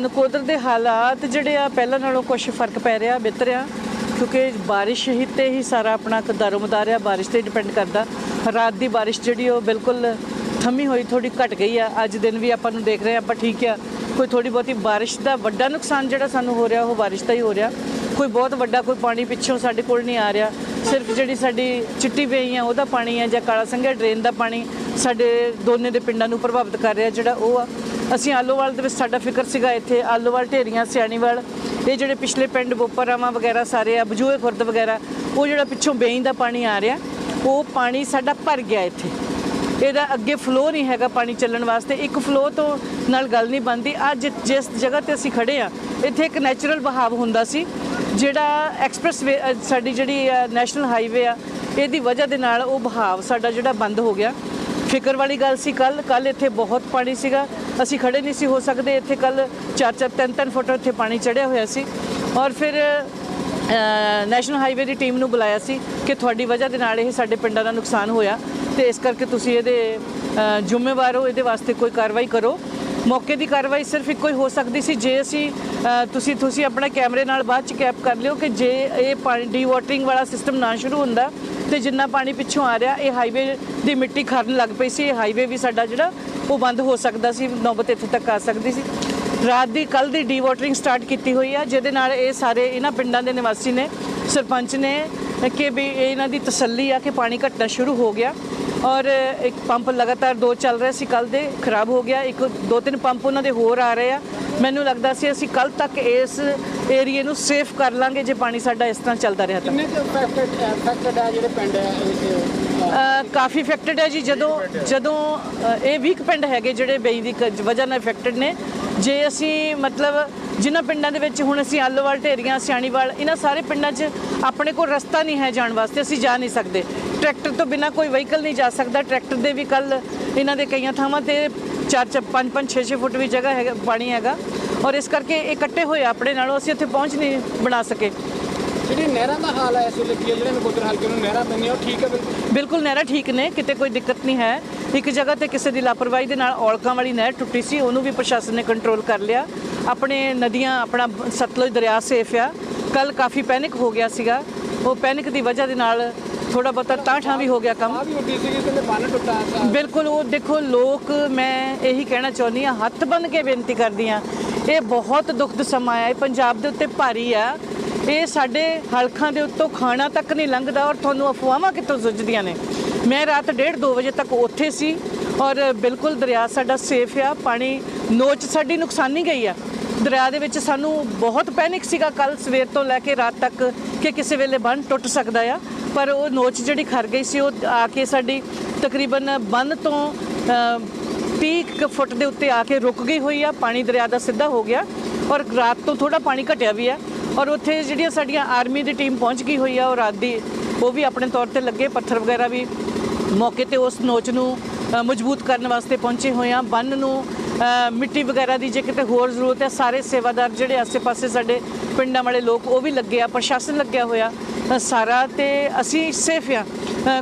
ਨਕੋਦਰ ਦੇ ਹਾਲਾਤ ਜਿਹੜੇ ਆ, ਪਹਿਲਾਂ ਨਾਲੋਂ ਕੁਝ ਫ਼ਰਕ ਪੈ ਰਿਹਾ, ਬਿਹਤਰ ਆ, ਕਿਉਂਕਿ ਬਾਰਿਸ਼ ਹੀ ਤੇ ਹੀ ਸਾਰਾ ਆਪਣਾ ਦਾਰੋ ਮਦਾਰ ਆ, ਬਾਰਿਸ਼ ਤੇ ਡਿਪੈਂਡ ਕਰਦਾ। ਰਾਤ ਦੀ ਬਾਰਿਸ਼ ਜਿਹੜੀ ਉਹ ਬਿਲਕੁਲ ਥੰਮੀ ਹੋਈ ਥੋੜੀ ਘਟ ਗਈ ਆ। ਅੱਜ ਦਿਨ ਵੀ ਆਪਾਂ ਨੂੰ ਦੇਖ ਰਹੇ ਆ, ਆਪਾਂ ਠੀਕ ਆ। ਕੋਈ ਥੋੜੀ ਬਹੁਤੀ ਬਾਰਿਸ਼ ਦਾ ਵੱਡਾ ਨੁਕਸਾਨ ਜਿਹੜਾ ਸਾਨੂੰ ਹੋ ਰਿਹਾ, ਉਹ ਬਾਰਿਸ਼ ਦਾ ਹੀ ਹੋ ਰਿਹਾ। ਕੋਈ ਬਹੁਤ ਵੱਡਾ, ਕੋਈ ਪਾਣੀ ਪਿੱਛੋਂ ਸਾਡੇ ਕੋਲ ਨਹੀਂ ਆ ਰਿਹਾ। ਸਿਰਫ ਜਿਹੜੀ ਸਾਡੀ ਚਿੱਟੀ ਵੇਈ ਆ, ਉਹਦਾ ਪਾਣੀ ਆ ਜਾਂ ਕਾਲਾ ਸੰਘਿਆ ਡਰੇਨ ਦਾ ਪਾਣੀ ਸਾਡੇ ਦੋਨੇ ਦੇ ਪਿੰਡਾਂ ਨੂੰ ਪ੍ਰਭਾਵਿਤ ਕਰ ਰਿਹਾ, ਜਿਹੜਾ ਉਹ ਆ। ਅਸੀਂ ਆਲੋਵਾਲ ਦੇ ਵਿੱਚ ਸਾਡਾ ਫਿਕਰ ਸੀਗਾ, ਇੱਥੇ ਆਲੋਵਾਲ ਢੇਰੀਆਂ, ਸਿਆਣੀਵਾਲ, ਇਹ ਜਿਹੜੇ ਪਿਛਲੇ ਪਿੰਡ ਬੋਪਰਾਵਾਂ ਵਗੈਰਾ ਸਾਰੇ ਆ, ਬਜੂਏ ਖੁਰਦ ਵਗੈਰਾ, ਉਹ ਜਿਹੜਾ ਪਿੱਛੋਂ ਬੇਈ ਦਾ ਪਾਣੀ ਆ ਰਿਹਾ, ਉਹ ਪਾਣੀ ਸਾਡਾ ਭਰ ਗਿਆ ਇੱਥੇ। ਇਹਦਾ ਅੱਗੇ ਫਲੋ ਨਹੀਂ ਹੈਗਾ ਪਾਣੀ ਚੱਲਣ ਵਾਸਤੇ, ਇੱਕ ਫਲੋ ਤੋਂ ਨਾਲ ਗੱਲ ਨਹੀਂ ਬਣਦੀ। ਅੱਜ ਜਿਸ ਜਗ੍ਹਾ ਤੇ ਅਸੀਂ ਖੜੇ ਆ, ਇੱਥੇ ਇੱਕ ਨੈਚੁਰਲ ਬਹਾਵ ਹੁੰਦਾ ਸੀ, ਜਿਹੜਾ ਐਕਸਪ੍ਰੈਸ ਸਾਡੀ ਜਿਹੜੀ ਨੈਸ਼ਨਲ ਹਾਈਵੇ ਆ, ਇਹਦੀ ਵਜ੍ਹਾ ਦੇ ਨਾਲ ਉਹ ਬਹਾਵ ਸਾਡਾ ਜਿਹੜਾ ਬੰਦ ਹੋ ਗਿਆ। ਫਿਕਰ ਵਾਲੀ ਗੱਲ ਸੀ ਕੱਲ ਕੱਲ ਇੱਥੇ ਬਹੁਤ ਪਾਣੀ ਸੀਗਾ। ਅਸੀਂ ਖੜੇ ਨਹੀਂ ਸੀ ਹੋ ਸਕਦੇ ਇੱਥੇ ਕੱਲ 4-4 3-3 ਫੁੱਟ ਇੱਥੇ ਪਾਣੀ ਚੜਿਆ ਹੋਇਆ ਸੀ। ਔਰ ਫਿਰ ਨੈਸ਼ਨਲ ਹਾਈਵੇ ਦੀ ਟੀਮ ਨੂੰ ਬੁਲਾਇਆ ਸੀ ਕਿ ਤੁਹਾਡੀ ਵਜ੍ਹਾ ਦੇ ਨਾਲ ਇਹ ਸਾਡੇ ਪਿੰਡਾਂ ਦਾ ਨੁਕਸਾਨ ਹੋਇਆ ਤੇ ਇਸ ਕਰਕੇ ਤੁਸੀਂ ਇਹਦੇ ਅ, ਜ਼ਿੰਮੇਵਾਰ ਹੋ ਇਹਦੇ ਵਾਸਤੇ ਕੋਈ ਕਾਰਵਾਈ ਕਰੋ। ਮੌਕੇ ਦੀ ਕਾਰਵਾਈ ਸਿਰਫ ਇੱਕੋ ਹੀ ਹੋ ਸਕਦੀ ਸੀ ਜੇ ਅਸੀਂ ਤੁਸੀਂ ਤੁਸੀਂ ਆਪਣਾ ਕੈਮਰੇ ਨਾਲ ਬਾਅਦ ਚ ਕੈਪ ਕਰ ਲਿਓ ਕਿ ਜੇ ਇਹ ਪਾਣੀ ਡੀ ਵਾਟਰਿੰਗ ਵਾਲਾ ਸਿਸਟਮ ਨਾ ਸ਼ੁਰੂ ਹੁੰਦਾ ਤੇ ਜਿੰਨਾ ਪਾਣੀ ਪਿੱਛੋਂ ਆ ਰਿਹਾ, ਇਹ ਹਾਈਵੇ ਦੀ ਮਿੱਟੀ ਖਰਨ ਲੱਗ ਪਈ ਸੀ, ਇਹ ਹਾਈਵੇ ਵੀ ਸਾਡਾ ਜਿਹੜਾ ਉਹ ਬੰਦ ਹੋ ਸਕਦਾ ਸੀ ਨੌਬਤ ਇੱਥੇ ਤੱਕ ਆ ਸਕਦੀ ਸੀ। ਰਾਤ ਦੀ ਕੱਲ ਦੀ ਡੀ ਵਾਟਰਿੰਗ ਸਟਾਰਟ ਕੀਤੀ ਹੋਈ ਆ, ਜਿਹਦੇ ਨਾਲ ਇਹ ਸਾਰੇ ਇਹਨਾਂ ਪਿੰਡਾਂ ਦੇ ਨਿਵਾਸੀ ਨੇ, ਸਰਪੰਚ ਨੇ ਕਿ ਵੀ ਇਹ ਇਹਨਾਂ ਦੀ ਤਸੱਲੀ ਆ ਕਿ ਪਾਣੀ ਘਟਣਾ ਸ਼ੁਰੂ ਹੋ ਗਿਆ। ਔਰ ਇੱਕ ਪੰਪ ਲਗਾਤਾਰ ਦੋ ਚੱਲ ਰਹੇ ਸੀ ਕੱਲ ਦੇ ਖਰਾਬ ਹੋ ਗਿਆ। ਇੱਕ ਦੋ ਤਿੰਨ ਪੰਪ ਉਹਨਾਂ ਦੇ ਹੋਰ ਆ ਰਹੇ ਆ। ਮੈਨੂੰ ਲੱਗਦਾ ਸੀ ਅਸੀਂ ਕੱਲ ਤੱਕ ਇਸ ਏਰੀਏ ਨੂੰ ਸੇਫ ਕਰ ਲਾਂਗੇ ਜੇ ਪਾਣੀ ਸਾਡਾ ਇਸ ਤਰ੍ਹਾਂ ਚੱਲਦਾ ਰਿਹਾ ਤਾਂ। ਕਿੰਨੇ ਆ ਜਿਹੜੇ ਪਿੰਡ ਆ ਕਾਫੀ ਇਫੈਕਟਡ ਹੈ ਜੀ। ਜਦੋਂ ਜਦੋਂ ਇਹ ਵੀਕ ਪਿੰਡ ਹੈਗੇ ਜਿਹੜੇ ਬਈ ਦੀ ਵਜ੍ਹਾ ਨਾਲ ਇਫੈਕਟਡ ਨੇ। ਜੇ ਅਸੀਂ ਮਤਲਬ ਜਿਨ੍ਹਾਂ ਪਿੰਡਾਂ ਦੇ ਵਿੱਚ ਹੁਣ ਅਸੀਂ ਆਲੋਵਾਲ ਢੇਰੀਆਂ ਸਿਆਣੀਵਾਲ ਇਹਨਾਂ ਸਾਰੇ ਪਿੰਡਾਂ 'ਚ ਆਪਣੇ ਕੋਲ ਰਸਤਾ ਨਹੀਂ ਹੈ ਜਾਣ ਵਾਸਤੇ ਅਸੀਂ ਜਾ ਨਹੀਂ ਸਕਦੇ। ਟਰੈਕਟਰ ਤੋਂ ਬਿਨਾ ਕੋਈ ਵਹੀਕਲ ਨਹੀਂ ਜਾ ਸਕਦਾ। ਟਰੈਕਟਰ ਦੇ ਵੀ ਕੱਲ ਇਹਨਾਂ ਦੇ ਕਈਆਂ ਥਾਵਾਂ ਤੇ 4 4 5 5 6 6 ਫੁੱਟ ਵੀ ਜਗ੍ਹਾ ਹੈਗਾ ਪਾਣੀ ਹੈਗਾ। ਔਰ ਇਸ ਕਰਕੇ ਇਹ ਇਕੱਠੇ ਹੋਏ ਆਪਣੇ ਨਾਲੋਂ ਅਸੀਂ ਉੱਥੇ ਪਹੁੰਚ ਨਹੀਂ ਬਣਾ ਸਕੇ। ਜਿਹੜੀ ਨਹਿਰਾਂ ਦਾ ਹਾਲ ਹੈ ਇਸ ਵੇਲੇ ਕੀ ਹੈ? ਜਿਹੜੇ ਨਕੋਦਰ ਹਲਕੇ ਨੂੰ ਨਹਿਰਾਂ ਪੈਂਦੀਆਂ ਉਹ ਠੀਕ ਹੈ ਬਿਲਕੁਲ? ਬਿਲਕੁਲ ਨਹਿਰਾਂ ਠੀਕ ਨੇ ਕਿਤੇ ਕੋਈ ਦਿੱਕਤ ਨਹੀਂ ਹੈ। ਇੱਕ ਜਗ੍ਹਾ ਤੇ ਕਿਸੇ ਦੀ ਲਾਪਰਵਾਹੀ ਦੇ ਨਾਲ ਔਲਕਾਂ ਵਾਲੀ ਨਹਿਰ ਟੁੱਟੀ ਸੀ ਉਹਨੂੰ ਵੀ ਪ੍ਰਸ਼ਾਸਨ ਨੇ ਕੰਟਰੋਲ ਕਰ ਲਿਆ। ਆਪਣੇ ਨਦੀਆਂ ਆਪਣਾ ਸਤਲੁਜ ਦਰਿਆ ਸੇਫ ਆ। ਕੱਲ ਕਾਫੀ ਪੈਨਿਕ ਹੋ ਗਿਆ ਸੀਗਾ। ਉਹ ਪੈਨਿਕ ਦੀ ਵਜ੍ਹਾ ਦੇ ਨਾਲ ਥੋੜਾ ਬਹੁਤਾ ਤਾਂਠਾਂ ਵੀ ਹੋ ਗਿਆ ਕੰਮ। ਆ ਬਿਲਕੁਲ ਉਹ ਦੇਖੋ ਲੋਕ ਮੈਂ ਇਹੀ ਕਹਿਣਾ ਚਾਹੁੰਦੀ ਆ ਹੱਥ ਬੰਨ ਕੇ ਬੇਨਤੀ ਕਰਦੀ ਆ ਇਹ ਬਹੁਤ ਦੁਖਦ ਸਮਾਂ ਹੈ ਇਹ ਪੰਜਾਬ ਦੇ ਉੱਤੇ ਭਾਰੀ ਆ। ਇਹ ਸਾਡੇ ਹਲਕਾਂ ਦੇ ਉੱਤੋਂ ਖਾਣਾ ਤੱਕ ਨਹੀਂ ਲੰਘਦਾ ਔਰ ਤੁਹਾਨੂੰ ਅਫਵਾਹਾਂ ਕਿੱਥੋਂ ਸੁੱਜਦੀਆਂ ਨੇ? ਮੈਂ ਰਾਤ 1:30 2 ਵਜੇ ਤੱਕ ਉੱਥੇ ਸੀ ਔਰ ਬਿਲਕੁਲ ਦਰਿਆ ਸਾਡਾ ਸੇਫ ਆ ਪਾਣੀ ਨੋਚ ਸਾਡੀ ਨੁਕਸਾਨੀ ਗਈ ਆ। ਦਰਿਆ ਦੇ ਵਿੱਚ ਸਾਨੂੰ ਬਹੁਤ ਪੈਨਿਕ ਸੀਗਾ ਕੱਲ ਸਵੇਰ ਤੋਂ ਲੈ ਕੇ ਰਾਤ ਤੱਕ ਕਿ ਕਿਸੇ ਵੇਲੇ ਬੰਨ ਟੁੱਟ ਸਕਦਾ ਆ। ਪਰ ਉਹ ਨੋਚ ਜਿਹੜੀ ਖਰ ਗਈ ਸੀ ਉਹ ਆ ਕੇ ਸਾਡੀ ਤਕਰੀਬਨ ਬੰਨ ਤੋਂ ਅ, 30 ਕੁ ਫੁੱਟ ਦੇ ਉੱਤੇ ਆ ਕੇ ਰੁਕ ਗਈ ਹੋਈ ਆ। ਪਾਣੀ ਦਰਿਆ ਦਾ ਸਿੱਧਾ ਹੋ ਗਿਆ ਔਰ ਰਾਤ ਤੋਂ ਥੋੜਾ ਪਾਣੀ ਘਟਿਆ ਵੀ ਆ ਔਰ ਉੱਥੇ ਜਿਹੜੀਆਂ ਸਾਡੀਆਂ ਆਰਮੀ ਦੀ ਟੀਮ ਪਹੁੰਚ ਗਈ ਹੋਈ ਆ ਔਰ ਰਾਤ ਦੀ ਉਹ ਵੀ ਆਪਣੇ ਤੌਰ ਤੇ ਲੱਗੇ ਪੱਥਰ ਵਗੈਰਾ ਵੀ ਮੌਕੇ ਤੇ ਉਸ ਨੋਚ ਨੂੰ ਮਜ਼ਬੂਤ ਕਰਨ ਵਾਸਤੇ ਪਹੁੰਚੇ ਹੋਏ ਆ। ਬੰਨ ਨੂੰ ਮਿੱਟੀ ਵਗੈਰਾ ਦੀ ਜੇ ਕਿਤੇ ਹੋਰ ਜ਼ਰੂਰਤ ਹੈ ਸਾਰੇ ਸੇਵਾਦਾਰ ਜਿਹੜੇ ਆਸੇ-ਪਾਸੇ ਸਾਡੇ ਪਿੰਡਾਂ ਵਾਲੇ ਲੋਕ ਉਹ ਵੀ ਲੱਗੇ ਆ ਪ੍ਰਸ਼ਾਸਨ ਲੱਗਿਆ ਹੋਇਆ। ਸਾਰਾ ਤੇ ਅਸੀਂ ਸੇਫ ਆ।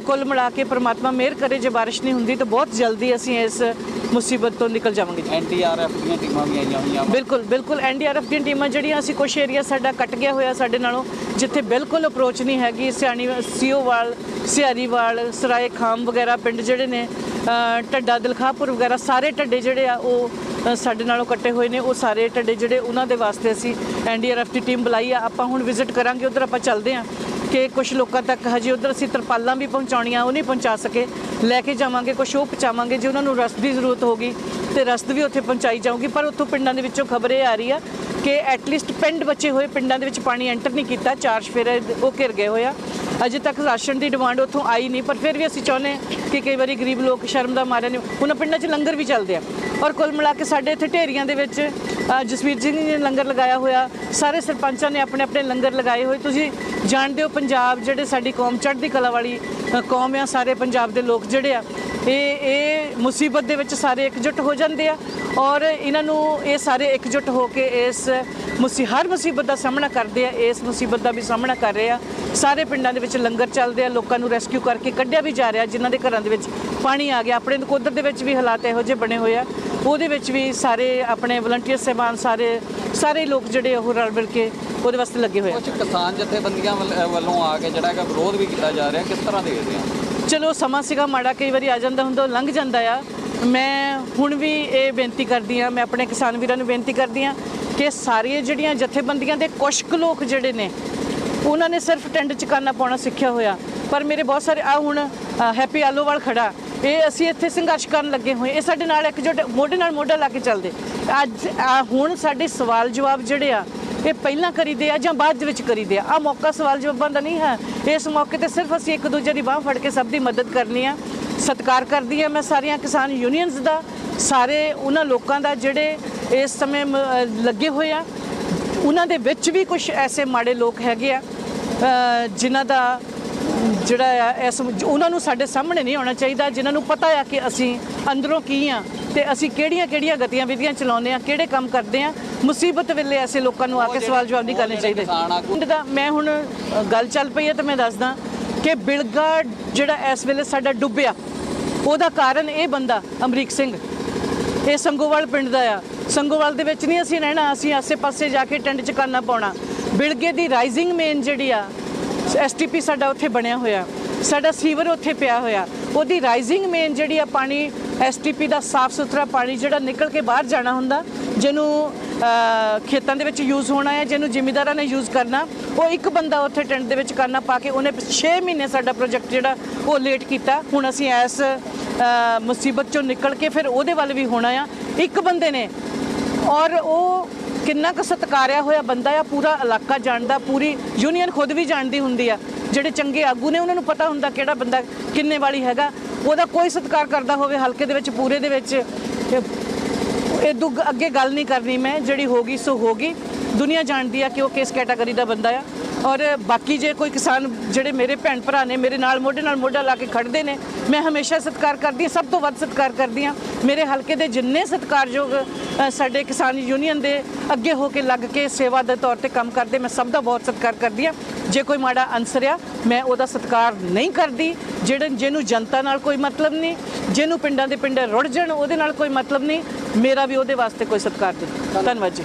ਕੁੱਲ ਮਿਲਾ ਕੇ ਪ੍ਰਮਾਤਮਾ ਮਿਹਰ ਕਰੇ ਜੇ ਬਾਰਿਸ਼ ਨਹੀਂ ਹੁੰਦੀ ਤਾਂ ਬਹੁਤ ਜਲਦੀ ਅਸੀਂ ਇਸ ਮੁਸੀਬਤ ਤੋਂ ਨਿਕਲ ਜਾਵਾਂਗੇ ਐਨਡੀਆਰਐਫ ਦੀਆਂ ਟੀਮਾਂ ਵੀ ਆਈਆਂ ਹੋਈਆਂ। ਬਿਲਕੁਲ ਬਿਲਕੁਲ ਐਨਡੀਆਰਐਫ ਦੀਆਂ ਟੀਮਾਂ ਜਿਹੜੀਆਂ ਅਸੀਂ ਕੁਛ ਏਰੀਆ ਸਾਡਾ ਕੱਟ ਗਿਆ ਹੋਇਆ ਸਾਡੇ ਨਾਲੋਂ ਜਿੱਥੇ ਬਿਲਕੁਲ ਅਪਰੋਚ ਨਹੀਂ ਹੈਗੀ। ਸਿਆਣੀ ਸੀਓਵਾਲ ਸਿਆਰੀਵਾਲ ਸਰਾਏ ਖਾਮ ਵਗੈਰਾ ਪਿੰਡ ਜਿਹੜੇ ਨੇ ਅ, ਢੱਡਾ ਦਿਲਖਾਪੁਰ ਵਗੈਰਾ ਸਾਰੇ ਢੱਡੇ ਜਿਹੜੇ ਆ ਉਹ ਸਾਡੇ ਨਾਲੋਂ ਕੱਟੇ ਹੋਏ ਨੇ। ਉਹ ਸਾਰੇ ਢੱਡੇ ਜਿਹੜੇ ਉਹਨਾਂ ਦੇ ਵਾਸਤੇ ਅਸੀਂ ਐਨਡੀਆਰਐਫ ਦੀ ਟੀਮ ਬੁਲਾਈ ਆ। ਆਪਾਂ ਹੁਣ ਵਿਜ਼ਿਟ ਕਰਾਂਗੇ ਉਧਰ ਆਪਾਂ ਚੱਲਦੇ ਹਾਂ ਕਿ ਕੁਝ ਲੋਕਾਂ ਤੱਕ ਹਜੇ ਉਧਰ ਅਸੀਂ ਤਰਪਾਲਾਂ ਵੀ ਪਹੁੰਚਾਉਣੀਆਂ ਉਹ ਨਹੀਂ ਪਹੁੰਚਾ ਸਕੇ। ਲੈ ਕੇ ਜਾਵਾਂਗੇ ਕੁਝ ਉਹ ਪਹੁੰਚਾਵਾਂਗੇ ਜੇ ਉਹਨਾਂ ਨੂੰ ਰਸਦ ਦੀ ਜ਼ਰੂਰਤ ਹੋਗੀ ਤੇ ਰਸਦ ਵੀ ਉੱਥੇ ਪਹੁੰਚਾਈ ਜਾਊਗੀ। ਪਰ ਉੱਥੋਂ ਪਿੰਡਾਂ ਦੇ ਵਿੱਚੋਂ ਖਬਰ ਇਹ ਆ ਰਹੀ ਆ ਕਿ ਐਟਲੀਸਟ ਪਿੰਡ ਬਚੇ ਹੋਏ ਪਿੰਡਾਂ ਦੇ ਵਿੱਚ ਪਾਣੀ ਐਂਟਰ ਨਹੀਂ ਕੀਤਾ। ਚਾਰ ਸਫੇਰੇ ਉਹ ਘਿਰ ਗਏ ਹੋਏ ਆ। ਅਜੇ ਤੱਕ ਰਾਸ਼ਨ ਦੀ ਡਿਮਾਂਡ ਉੱਥੋਂ ਆਈ ਨਹੀਂ, ਪਰ ਫਿਰ ਵੀ ਅਸੀਂ ਚਾਹੁੰਦੇ ਕਿ ਕਈ ਵਾਰੀ ਗਰੀਬ ਲੋਕ ਸ਼ਰਮ ਦਾ ਮਾਰੇ ਨੇ ਉਹਨਾਂ ਪਿੰਡਾਂ 'ਚ ਲੰਗਰ ਵੀ ਚੱਲਦੇ ਆ। ਔਰ ਕੁੱਲ ਮਿਲਾ ਕੇ ਸਾਡੇ ਇੱਥੇ ਢੇਰੀਆਂ ਦੇ ਵਿੱਚ ਜਸਵੀਰ ਜੀ ਨੇ ਲੰਗਰ ਲਗਾਇਆ ਹੋਇਆ। ਸਾਰੇ ਸਰਪੰਚਾਂ ਨੇ ਆਪਣੇ ਆਪਣੇ ਲੰਗਰ ਲਗਾਏ ਹੋਏ। ਤੁਸੀਂ ਜਾਣਦੇ ਹੋ ਪੰਜਾਬ ਜਿਹੜੇ ਸਾਡੀ ਕੌਮ, ਚੜ੍ਹਦੀ ਕਲਾ ਵਾਲੀ ਕੌਮ ਆ ਸਾਰੇ ਪੰਜਾਬ ਦੇ ਲੋਕ ਜਿਹੜੇ ਆ, ਇਹ ਇਹ ਮੁਸੀਬਤ ਦੇ ਵਿੱਚ ਸਾਰੇ ਇਕਜੁੱਟ ਹੋ ਜਾਂਦੇ ਆ। ਔਰ ਇਹਨਾਂ ਨੂੰ ਇਹ ਸਾਰੇ ਇਕਜੁੱਟ ਹੋ ਕੇ ਇਸ ਮੁਸੀ ਹਰ ਮੁਸੀਬਤ ਦਾ ਸਾਹਮਣਾ ਕਰਦੇ ਆ ਇਸ ਮੁਸੀਬਤ ਦਾ ਵੀ ਸਾਹਮਣਾ ਕਰ ਰਹੇ ਆ। ਸਾਰੇ ਪਿੰਡਾਂ ਦੇ ਵਿੱਚ ਲੰਗਰ ਚੱਲਦੇ ਆ ਲੋਕਾਂ ਨੂੰ ਰੈਸਕਿਊ ਕਰਕੇ ਕੱਢਿਆ ਵੀ ਜਾ ਰਿਹਾ ਜਿਨ੍ਹਾਂ ਦੇ ਘਰਾਂ ਦੇ ਵਿੱਚ ਪਾਣੀ ਆ ਗਿਆ। ਆਪਣੇ ਨਕੋਦਰ ਦੇ ਵਿੱਚ ਵੀ ਹਾਲਾਤ ਇਹੋ ਜਿਹੇ ਬਣੇ ਹੋਏ ਆ। ਉਹਦੇ ਵਿੱਚ ਵੀ ਸਾਰੇ ਆਪਣੇ ਵਲੰਟੀਅਰ ਸਹਿਬਾਨ ਸਾਰੇ ਸਾਰੇ ਲੋਕ ਜਿਹੜੇ ਉਹ ਰਲ ਮਿਲ ਕੇ ਉਹਦੇ ਵਾਸਤੇ ਲੱਗੇ ਹੋਏ ਆ। ਕੁਝ ਕਿਸਾਨ ਜਥੇਬੰਦੀਆਂ ਵੱਲ- ਵੱਲੋਂ ਆ ਕੇ ਜਿਹੜਾ ਹੈਗਾ ਵਿਰੋਧ ਵੀ ਕੀਤਾ ਜਾ ਰਿਹਾ ਕਿਸ ਤਰ੍ਹਾਂ ਦੇਖਦੇ ਆ ਚਲੋ ਸਮਾਂ ਸੀਗਾ ਮਾੜਾ ਕਈ ਵਾਰੀ ਆ ਜਾਂਦਾ ਹੁੰਦਾ ਲੰਘ ਜਾਂਦਾ ਆ। ਮੈਂ ਹੁਣ ਵੀ ਇਹ ਬੇਨਤੀ ਕਰਦੀ ਆ ਮੈਂ ਆਪਣੇ ਕਿਸਾਨ ਵੀਰਾਂ ਨੂੰ ਬੇਨਤੀ ਕਰਦੀ ਆ ਕਿ ਸਾਰੀਆਂ ਜਿਹੜੀਆਂ ਜਥੇਬੰਦੀਆਂ ਦੇ ਕੁਸ਼ਕ ਲੋਕ ਜਿਹੜੇ ਨੇ, ਉਹਨਾਂ ਨੇ ਸਿਰਫ ਟੈਂਡ ਚ ਪਾਉਣਾ ਸਿੱਖਿਆ ਹੋਇਆ। ਪਰ ਮੇਰੇ ਬਹੁਤ ਸਾਰੇ ਆ ਹੁਣ ਹੈਪੀ ਆਲੋਵਾਲ ਖੜਾ। ਇਹ ਅਸੀਂ ਇੱਥੇ ਸੰਘਰਸ਼ ਕਰਨ ਲੱਗੇ ਹੋਏ। ਇਹ ਸਾਡੇ ਨਾਲ ਇੱਕ ਇੱਕਜੁੱਟ ਮੋਢੇ ਨਾਲ ਮੋਢਾ ਲਾ ਕੇ ਚੱਲਦੇ। ਅੱਜ, ਆ ਹੁਣ ਸਾਡੇ ਸਵਾਲ ਜਵਾਬ ਜਿਹੜੇ ਆ, ਇਹ ਪਹਿਲਾਂ ਕਰੀਦੇ ਆ ਜਾਂ ਬਾਅਦ ਦੇ ਵਿੱਚ ਕਰੀਦੇ ਆ? ਆ ਮੌਕਾ ਸਵਾਲ ਜਵਾਬਾਂ ਦਾ ਨਹੀਂ ਹੈ। ਇਸ ਮੌਕੇ ਤੇ ਸਿਰਫ ਅਸੀਂ ਇੱਕ ਦੂਜੇ ਦੀ ਬਾਹ ਫੜ ਕੇ ਸਭ ਦੀ ਮਦਦ ਕਰਨੀ ਆ। ਸਤਿਕਾਰ ਕਰਦੀ ਆ ਮੈਂ ਸਾਰੀਆਂ ਕਿਸਾਨ ਯੂਨੀਅਨਸ ਦਾ। ਸਾਰੇ ਉਹਨਾਂ ਲੋਕਾਂ ਦਾ ਜਿਹੜੇ ਇਸ ਸਮੇਂ ਮ- ਲੱਗੇ ਹੋਏ ਆ। ਉਹਨਾਂ ਦੇ ਵਿੱਚ ਵੀ ਕੁਝ ਐਸੇ ਮਾੜੇ ਲੋਕ ਹੈਗੇ ਆ ਜਿਨ੍ਹਾਂ ਦਾ ਜਿਹੜਾ ਆ, ਇਸ ਉਹਨਾਂ ਨੂੰ ਸਾਡੇ ਸਾਹਮਣੇ ਨਹੀਂ ਆਉਣਾ ਚਾਹੀਦਾ, ਜਿਨ੍ਹਾਂ ਨੂੰ ਪਤਾ ਆ ਕਿ ਅਸੀਂ ਅੰਦਰੋਂ ਕੀ ਆ ਤੇ ਅਸੀਂ ਕਿਹੜੀਆਂ ਕਿਹੜੀਆਂ ਗਤੀਆਂ ਵਿਧੀਆਂ ਚਲਾਉਂਦੇ ਆ, ਕਿਹੜੇ ਕੰਮ ਕਰਦੇ ਆ, ਮੁਸੀਬਤ ਵੇਲੇ ਐਸੇ ਲੋਕਾਂ ਨੂੰ ਆ ਕੇ ਸਵਾਲ ਜਵਾਬ ਨਹੀਂ ਕਰਨੇ ਚਾਹੀਦੇ। ਪਿੰਡ ਦਾ ਮੈਂ ਹੁਣ ਗੱਲ ਚੱਲ ਪਈ ਹੈ ਤਾਂ ਮੈਂ ਦੱਸਦਾ ਕਿ ਬਿਲਗਾ ਜਿਹੜਾ ਇਸ ਵੇਲੇ ਸਾਡਾ ਡੁੱਬਿਆ, ਉਹਦਾ ਕਾਰਨ ਇਹ ਬੰਦਾ ਅਮਰੀਕ ਸਿੰਘ, ਇਹ ਸੰਗੋਵਾਲ ਪਿੰਡ ਦਾ ਆ। ਸੰਗੋਵਾਲ ਦੇ ਵਿੱਚ ਨਹੀਂ ਅਸੀਂ ਰਹਿਣਾ, ਅਸੀਂ ਆਸੇ-ਪਾਸੇ ਜਾ ਕੇ ਟੈਂਟ ਚ ਕਰਨਾ ਪਾਉਣਾ। ਬਿਲਗੇ ਦੀ ਰਾਈਜ਼ਿੰਗ ਮੇਨ ਜਿਹੜੀ ਆ ਐਸਟੀਪੀ ਸਾਡਾ ਉੱਥੇ ਬਣਿਆ ਹੋਇਆ। ਸਾਡਾ ਸੀਵਰ ਉੱਥੇ ਪਿਆ ਹੋਇਆ। ਉਹਦੀ ਰਾਈਜ਼ਿੰਗ ਮੇਨ ਜਿਹੜੀ ਆ ਪਾਣੀ ਐਸਟੀਪੀ ਦਾ ਸਾਫ਼ ਸੁਥਰਾ ਪਾਣੀ ਜਿਹੜਾ ਨਿਕਲ ਕੇ ਬਾਹਰ ਜਾਣਾ ਹੁੰਦਾ, ਜਿਹਨੂੰ ਖੇਤਾਂ ਦੇ ਵਿੱਚ ਯੂਜ਼ ਹੋਣਾ ਹੈ, ਜਿਹਨੂੰ ਜ਼ਿਮੀਦਾਰਾਂ ਨੇ ਯੂਜ਼ ਕਰਨਾ, ਉਹ ਇੱਕ ਬੰਦਾ ਉੱਥੇ ਟੈਂਟ ਦੇ ਵਿੱਚ ਕਰਨਾ ਪਾ ਕੇ ਉਹਨੇ 6 ਮਹੀਨੇ ਸਾਡਾ ਪ੍ਰੋਜੈਕਟ ਜਿਹੜਾ ਉਹ ਲੇਟ ਕੀਤਾ। ਹੁਣ ਅਸੀਂ ਇਸ ਮੁਸੀਬਤ ਚੋਂ ਨਿਕਲ ਕੇ ਫਿਰ ਉਹਦੇ ਵੱਲ ਵੀ ਹੋਣਾ ਆ। ਇੱਕ ਬੰਦੇ ਨੇ ਔਰ ਉਹ ਕਿੰਨਾ ਕੁ ਸਤਕਾਰਿਆ ਹੋਇਆ ਬੰਦਾ ਆ, ਪੂਰਾ ਇਲਾਕਾ ਜਾਣਦਾ, ਪੂਰੀ ਯੂਨੀਅਨ ਖੁਦ ਵੀ ਜਾਣਦੀ ਹੁੰਦੀ ਆ। ਜਿਹੜੇ ਚੰਗੇ ਆਗੂ ਨੇ, ਉਹਨਾਂ ਨੂੰ ਪਤਾ ਹੁੰਦਾ ਕਿਹੜਾ ਬੰਦਾ ਕਿੰਨੇ ਵਾਲੀ ਹੈਗਾ। ਉਹਦਾ ਕੋਈ ਸਤਿਕਾਰ ਕਰਦਾ ਹੋਵੇ ਹਲਕੇ ਦੇ ਵਿੱਚ, ਪੂਰੇ ਦੇ ਵਿੱਚ ਇਹ ਦੁੱਗ, ਅੱਗੇ ਗੱਲ ਨਹੀਂ ਕਰਨੀ ਮੈਂ, ਜਿਹੜੀ ਹੋਗੀ ਸੋ ਹੋਗੀ ਦੁਨੀਆ ਜਾਣਦੀ ਆ ਕਿ ਉਹ ਕਿਸ ਕੈਟਾਗਰੀ ਦਾ ਬੰਦਾ ਆ। ਔਰ ਬਾਕੀ ਜੇ ਕੋਈ ਕਿਸਾਨ ਜਿਹੜੇ ਮੇਰੇ ਭੈਣ ਭਰਾ ਨੇ, ਮੇਰੇ ਨਾਲ ਮੋਢੇ ਨਾਲ ਮੋਢਾ ਲਾ ਕੇ ਖੜਦੇ ਨੇ, ਮੈਂ ਹਮੇਸ਼ਾ ਸਤਿਕਾਰ ਕਰਦੀ ਹਾਂ, ਸਭ ਤੋਂ ਵੱਧ ਸਤਿਕਾਰ ਕਰਦੀ ਹਾਂ। ਮੇਰੇ ਹਲਕੇ ਦੇ ਜਿੰਨੇ ਸਤਿਕਾਰਯੋਗ ਸਾਡੇ ਕਿਸਾਨ ਯੂਨੀਅਨ ਦੇ ਅੱਗੇ ਹੋ ਕੇ ਲੱਗ ਕੇ ਸੇਵਾ ਦੇ ਤੌਰ ਤੇ ਕੰਮ ਕਰਦੇ, ਮੈਂ ਸਭ ਦਾ ਬਹੁਤ ਸਤਿਕਾਰ ਕਰਦੀ ਹਾਂ। ਜੇ ਕੋਈ ਮਾੜਾ ਅਨਸਰ ਆ ਮੈਂ ਉਹਦਾ ਸਤਿਕਾਰ ਨਹੀਂ ਕਰਦੀ। ਜਿਹੜੇ, ਜਿਹਨੂੰ ਜਨਤਾ ਨਾਲ ਕੋਈ ਮਤਲਬ ਨਹੀਂ, ਜਿਹਨੂੰ ਪਿੰਡਾਂ ਦੇ ਪਿੰਡ ਰੁੜ ਜਾਣ, ਉਹਦੇ ਨਾਲ ਕੋਈ ਮਤਲਬ ਨਹੀਂ। ਮੇਰਾ ਵੀ ਉਹਦੇ ਵਾਸਤੇ ਕੋਈ ਸਤਿਕਾਰ ਨਹੀਂ। ਧੰਨਵਾਦ ਜੀ।